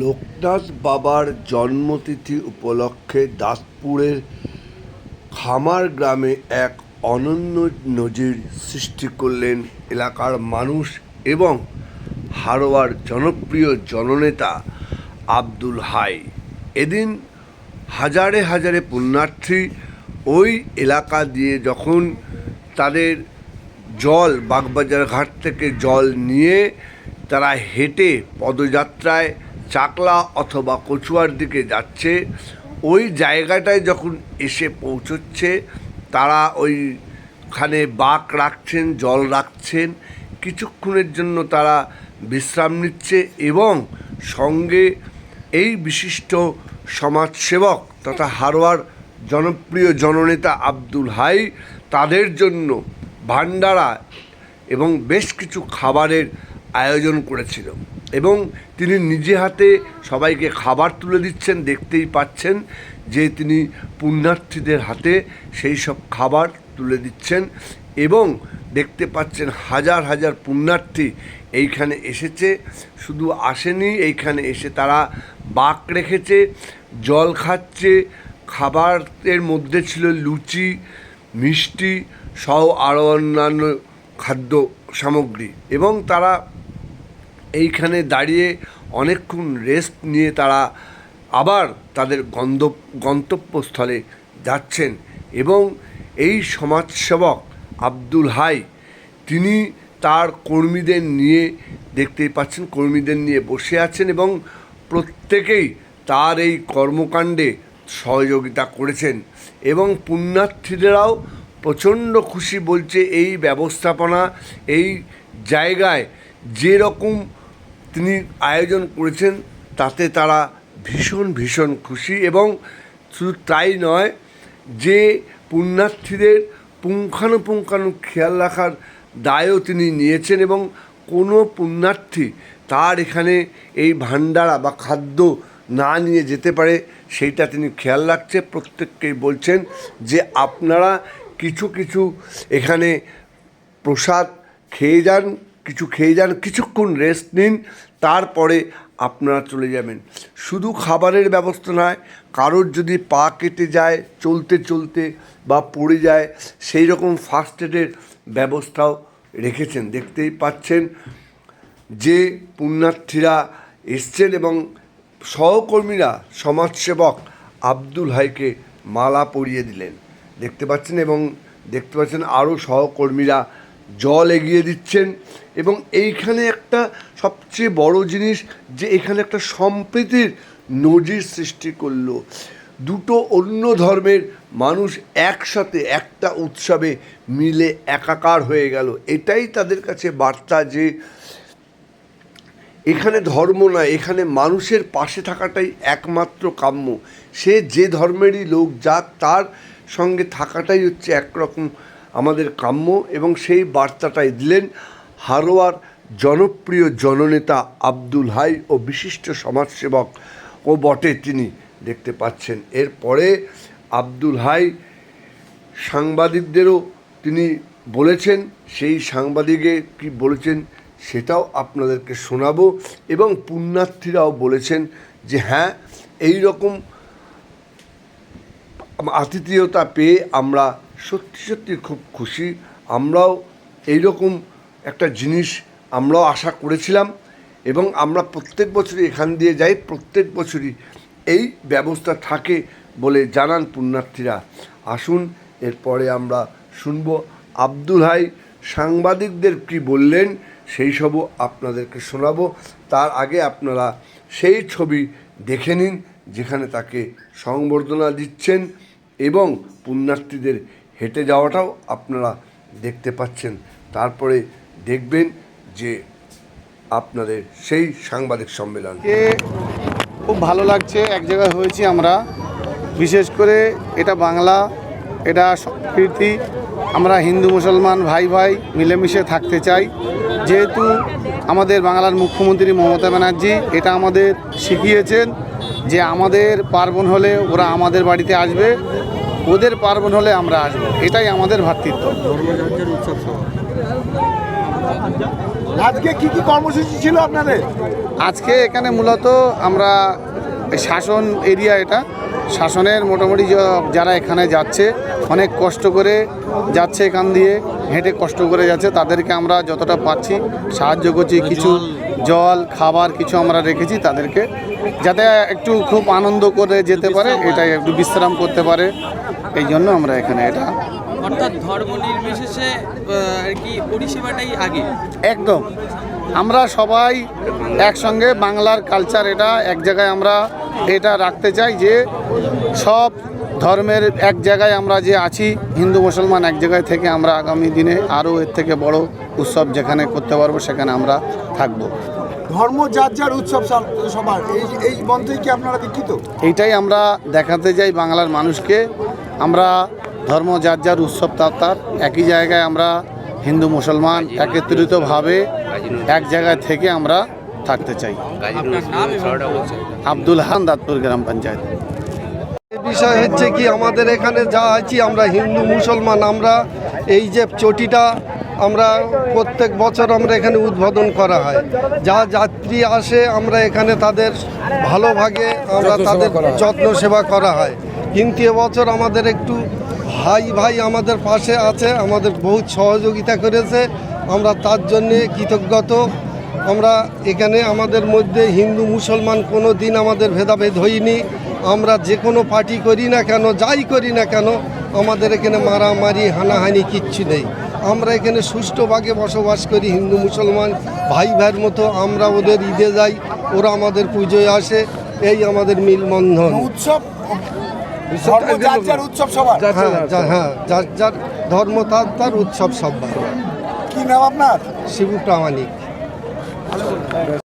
লোকনাথ বাবার জন্মতিথি উপলক্ষে দাসপুরের খামার গ্রামে এক অনন্য নজির সৃষ্টি করলেন এলাকার মানুষ এবং হারোয়ার জনপ্রিয় জননেতা আব্দুল হাই। এদিন হাজারে হাজারে পুণ্যার্থী ওই এলাকা দিয়ে যখন তাদের জল বাগবাজার ঘাট থেকে জল নিয়ে তারা হেঁটে পদযাত্রায় চাকলা অথবা কচুয়ার দিকে যাচ্ছে, ওই জায়গাটায় যখন এসে পৌঁছচ্ছে, তারা ওইখানে বাঁক রাখছেন, জল রাখছেন, কিছুক্ষণের জন্য তারা বিশ্রাম নিচ্ছে এবং সঙ্গে এই বিশিষ্ট সমাজসেবক তথা হারোয়ার জনপ্রিয় জননেতা আব্দুল হাই তাদের জন্য ভান্ডারা এবং বেশ কিছু খাবারের আয়োজন করেছিল। এবং তিনি নিজে হাতে সবাইকে খাবার তুলে দিচ্ছেন, দেখতেই পাচ্ছেন যে তিনি পুণ্যার্থীদের হাতে সেই সব খাবার তুলে দিচ্ছেন এবং দেখতে পাচ্ছেন হাজার হাজার পুণ্যার্থী এইখানে এসেছে। শুধু আসেনি, এইখানে এসে তারা বাক রেখেছে, জল খাচ্ছে খাবারের মধ্যে ছিল লুচি, মিষ্টি, সহ আরও অন্যান্য খাদ্য সামগ্রী এবং তারা এইখানে দাঁড়িয়ে অনেকক্ষণ রেস্ট নিয়ে তারা আবার তাদের গন্ধ, গন্তব্যস্থলে যাচ্ছেন এবং এই সমাজসেবক আব্দুল হাই, তিনি তার কর্মীদের নিয়ে দেখতেই পাচ্ছেন, কর্মীদের নিয়ে বসে আছেন এবং প্রত্যেকেই তার এই কর্মকাণ্ডে সহযোগিতা করেছেন এবং পুণ্যার্থীদেরাও প্রচণ্ড খুশি বলছে এই ব্যবস্থাপনা, এই জায়গায় যে রকম তিনি আয়োজন করেছেন, তাতে তারা ভীষণ ভীষণ খুশি এবং শুধু তাই নয়, যে পুণ্যার্থীদের পুঙ্খানুপুঙ্খানু খেয়াল রাখার দায়ও তিনি নিয়েছেন এবং কোনো পুণ্যার্থী তার এখানে এই ভান্ডারা বা খাদ্য না নিয়ে যেতে পারে, সেইটা তিনি খেয়াল রাখছে। প্রত্যেককেই বলছেন যে আপনারা কিছু কিছু এখানে প্রসাদ খেয়ে যান কিছু খেয়ে যান, কিছুক্ষণ রেস্ট নিন, তারপরে আপনারা চলে যাবেন। শুধু খাবারের ব্যবস্থা নয়, কারোর যদি পা কেটে যায়, চলতে চলতে বা পড়ে যায় সেই রকম ফার্স্ট এডের ব্যবস্থাও রেখেছেন। দেখতেই পাচ্ছেন যে পুণ্যার্থীরা এসছেন এবং সহকর্মীরা, সমাজসেবক আব্দুল হাইকে মালা পরিয়ে দিলেন। দেখতে পাচ্ছেন এবং দেখতে পাচ্ছেন আরও সহকর্মীরা জল এগিয়ে দিচ্ছেন এবং এইখানে একটা সবচেয়ে বড় জিনিস যে এখানে একটা সম্প্রীতির নজির সৃষ্টি করল। দুটো অন্য ধর্মের মানুষ একসাথে একটা উৎসবে মিলে একাকার হয়ে গেল। এটাই তাদের কাছে বার্তা যে এখানে ধর্ম নয়, এখানে মানুষের পাশে থাকাটাই একমাত্র কাম্য। সে যে ধর্মেরই লোক যাক তার সঙ্গে থাকাটাই হচ্ছে একরকম আমাদের কাম্য এবং সেই বার্তাটাই দিলেন হারোয়ার জনপ্রিয় জননেতা আব্দুল হাই ও বিশিষ্ট সমাজসেবক ও বটে, তিনি দেখতে পাচ্ছেন। এরপরে আব্দুল হাই সাংবাদিকদেরও তিনি বলেছেন, সেই সাংবাদিকে কি বলেছেন সেটাও আপনাদেরকে শোনাবো এবং পুণ্যার্থীরাও বলেছেন যে হ্যাঁ এই রকম আতিথেয়তা পেয়ে আমরা সত্যি সত্যি খুব খুশি। আমরাও এই রকম একটা জিনিস আমরাও আশা করেছিলাম এবং আমরা প্রত্যেক বছরই এখান দিয়ে যাই, প্রত্যেক বছরই এই ব্যবস্থা থাকে বলে জানান পুণ্যার্থীরা। আসুন, এরপরে আমরা শুনব আব্দুল হাই সাংবাদিকদের কি বললেন, সেই সবও আপনাদেরকে শোনাবো। তার আগে আপনারা সেই ছবি দেখে নিন, যেখানে তাকে সংবর্ধনা দিচ্ছেন এবং পুণ্যার্থীদের হেঁটে যাওয়াটাও আপনারা দেখতে পাচ্ছেন। তারপরে দেখবেন যে আপনাদের সেই সাংবাদিক সম্মেলন। খুব ভালো লাগছে, এক জায়গায় হয়েছি আমরা। বিশেষ করে এটা বাংলা, এটা সংস্কৃতি। আমরা হিন্দু, মুসলমান, ভাই ভাই মিলেমিশে থাকতে চাই। যেহেতু আমাদের বাংলার মুখ্যমন্ত্রী মমতা ব্যানার্জি এটা আমাদের শিখিয়েছেন যে আমাদের পার্বণ হলে ওরা আমাদের বাড়িতে আসবে। ওদের পার্বণ হলে আমরা আসব। এটাই আমাদের ভ্রাতৃত্ব আজকে কি কি কর্মসূচি ছিল আপনাদের? আজকে এখানে মূলত আমরা শাসন এরিয়া এটা। শাসনের মোটামুটি যারা এখানে যাচ্ছে অনেক কষ্ট করে যাচ্ছে এখান দিয়ে হেঁটে কষ্ট করে যাচ্ছে তাদেরকে আমরা যতটা পাচ্ছি সাহায্য করছি কিছু জল খাবার কিছু আমরা রেখেছি তাদেরকে যাতে একটু খুব আনন্দ করে যেতে পারে এটাই একটু বিশ্রাম করতে পারে এই জন্য আমরা এখানে এটা অর্থাৎ ধর্ম নির্বিশেষে আর কি পরিষেবাটাই আগে। একদম। আমরা সবাই একসঙ্গে বাংলার কালচার এটা এক জায়গায় আমরা এটা রাখতে চাই যে সব ধর্মের এক জায়গায় আমরা যে আছি হিন্দু মুসলমান এক জায়গায় থেকে আমরা আগামী দিনে আরও এর থেকে বড় উৎসব যেখানে করতে পারব সেখানে আমরা থাকব। ধর্ম যার যার উৎসব সব- সবার এই এই মন্ত্রে কি আপনারা দীক্ষিত? এইটাই আমরা দেখাতে চাই বাংলার মানুষকে। আমরা ধর্ম যার যার উৎসব তার তার একই জায়গায় আমরা হিন্দু মুসলমান একত্রিতভাবে এক জায়গায় থেকে আমরা থাকতে চাই। আব্দুল হান দাঁতপুর গ্রাম পঞ্চায়েত। বিষয় হচ্ছে কি আমাদের এখানে যা আছি আমরা হিন্দু মুসলমান আমরা এই যে চটিটা আমরা প্রত্যেক বছর আমরা এখানে উদ্বোধন করা হয়। যা যাত্রী আসে আমরা এখানে তাদের ভালোভাগে আমরা তাদের যত্ন সেবা করা হয়। কিন্তু এবছর আমাদের একটু ভাই ভাই আমাদের পাশে আছে আমাদের বহুত সহযোগিতা করেছে। আমরা তার জন্যে কৃতজ্ঞত। আমরা এখানে আমাদের মধ্যে হিন্দু মুসলমান কোনো দিন আমাদের ভেদাভেদ হইনি আমরা যে কোনো পার্টি করি না কেন যাই করি না কেন আমাদের এখানে মারামারি হানাহানি কিচ্ছু নেই। আমরা এখানে সুষ্ঠুভাবে বসবাস করি হিন্দু মুসলমান ভাই ভাইয়ের মতো আমরা ওদের ঈদে যাই ওরা আমাদের পুজোয় আসে এই আমাদের মিলবন্ধন উৎসব যার উৎসব সবার। হ্যাঁ হ্যাঁ যার যার ধর্ম তার তার উৎসব সব্বার কি নাম আপনার? শিবু প্রামাণিক।